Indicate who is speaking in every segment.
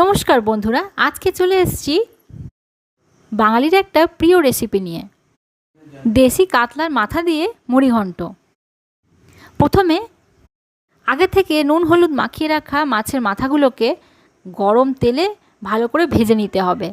Speaker 1: নমস্কার বন্ধুরা, আজকে চলে এসছি বাঙালির একটা প্রিয় রেসিপি নিয়ে। দেশি কাতলার মাথা দিয়ে মুড়িঘণ্ট প্রথমে আগে থেকে নুন, হলুদ মাখিয়ে রাখা মাছের মাথাগুলোকে গরম তেলে ভালো করে ভেজে নিতে হবে।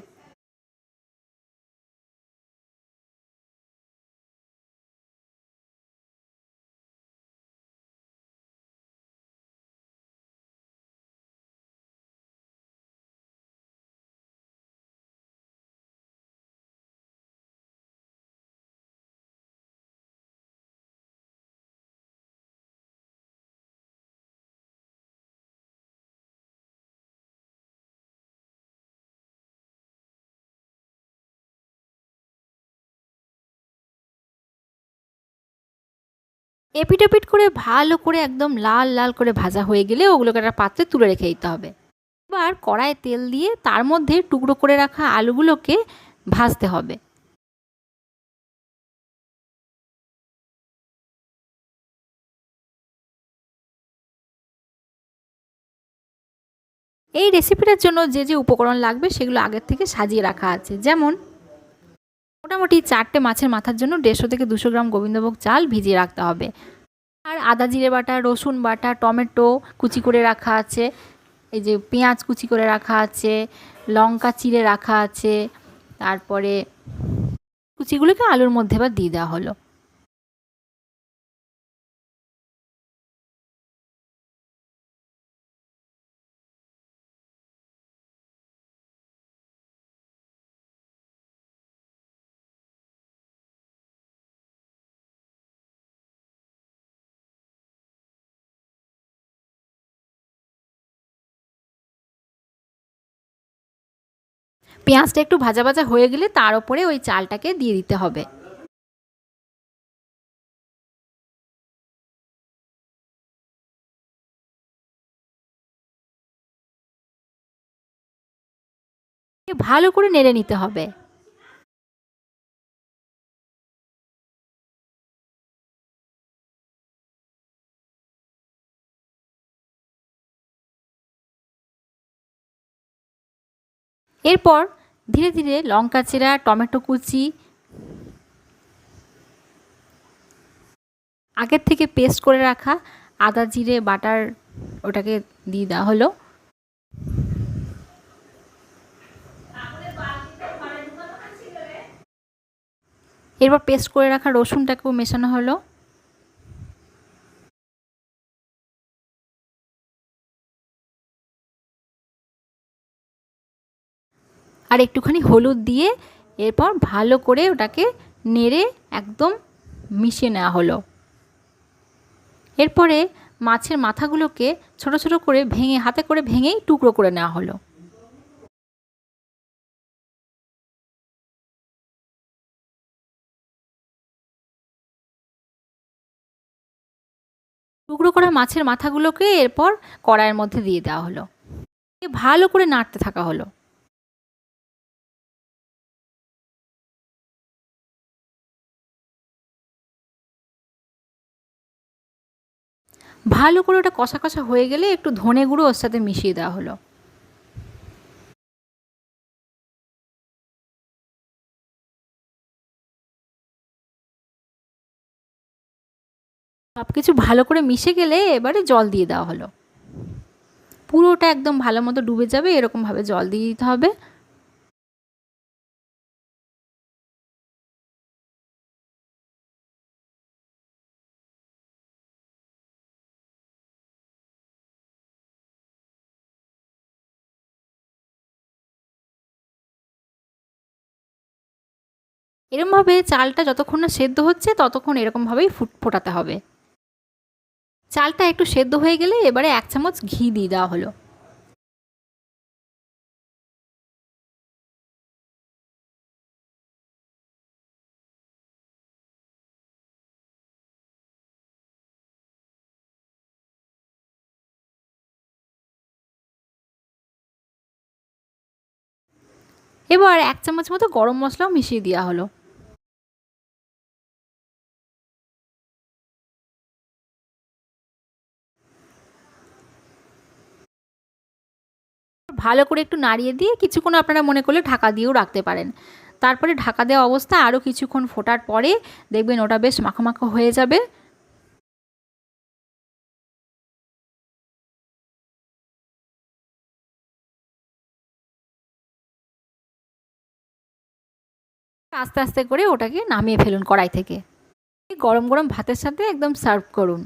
Speaker 1: এপিট করে ভালো করে একদম লাল লাল করে ভাজা হয়ে গেলে ওগুলোকে একটা পাত্রে তুলে রেখে দিতে হবে। এবার কড়ায় তেল দিয়ে তার মধ্যে টুকরো করে রাখা আলুগুলোকে ভাজতে হবে। এই রেসিপিটার জন্য যে যে উপকরণ লাগবে সেগুলো আগের থেকে সাজিয়ে রাখা আছে। যেমন মোটামুটি চারটে মাছের মাথার জন্য দেড়শো থেকে দুশো গ্রাম গোবিন্দভোগ চাল ভিজিয়ে রাখতে হবে। আর আদা, জিরে বাটা, রসুন বাটা, টমেটো কুচি করে রাখা আছে। এই যে পেঁয়াজ কুচি করে রাখা আছে, লঙ্কা চিড়ে রাখা আছে, তারপরে কুচিগুলোকে আলুর মধ্যে এবার দিয়ে দেওয়া হলো। পেঁয়াজটা একটু ভাজা ভাজা হয়ে গেলে তার উপরে ওই চালটাকে দিয়ে দিতে হবে। ভালো করে নেড়ে নিতে হবে। এরপর ধীরে ধীরে লঙ্কা চেরা, টমেটো কুচি, আগের থেকে পেস্ট করে রাখা আদা জিরে, বাটার ওটাকে দিয়ে দেওয়া হলো। এরপর পেস্ট করে রাখা রসুনটাকেও মেশানো হলো। আর একটুখানি হলুদ দিয়ে এরপর ভালো করে ওটাকে নেড়ে একদম মিশিয়ে নেওয়া হলো। এরপরে মাছের মাথাগুলোকে ছোট ছোট করে ভেঙে, হাতে করে ভেঙেই টুকরো করে নেওয়া হলো। টুকরো করা মাছের মাথাগুলোকে এরপর কড়াইয়ের মধ্যে দিয়ে দেওয়া হলো। ভালো করে নাড়তে থাকা হলো। ভালো করে ওটা কষা কষা হয়ে গেলে একটু ধনে গুঁড়ো ওর সাথে মিশিয়ে দেওয়া হলো। সব কিছু ভালো করে মিশে গেলে এবারে জল দিয়ে দেওয়া হলো। পুরোটা একদম ভালো মতো ডুবে যাবে, এরকমভাবে জল দিয়ে দিতে হবে। এরমভাবে চালটা যতক্ষণ না সেদ্ধ হচ্ছে, ততক্ষণ এরকমভাবেই ফুট, ফোটাতে হবে। চালটা একটু সেদ্ধ হয়ে গেলে এবারে এক চামচ ঘি দিয়ে দেওয়া হলো। এবার এক চামচ মতো গরম মশলাও মিশিয়ে দেওয়া হলো। ভালো করে একটু নাড়িয়ে দিয়ে কিছুক্ষণ আপনারা মনে করলে ঢাকা দিয়েও রাখতে পারেন। তারপরে ঢাকা দেওয়া অবস্থা আরও কিছুক্ষণ ফোটার পরে দেখবেন ওটা বেশ মাখো হয়ে যাবে। আস্তে আস্তে করে ওটাকে নামিয়ে ফেলুন কড়াই থেকে। গরম গরম ভাতের সাথে একদম সার্ভ করুন।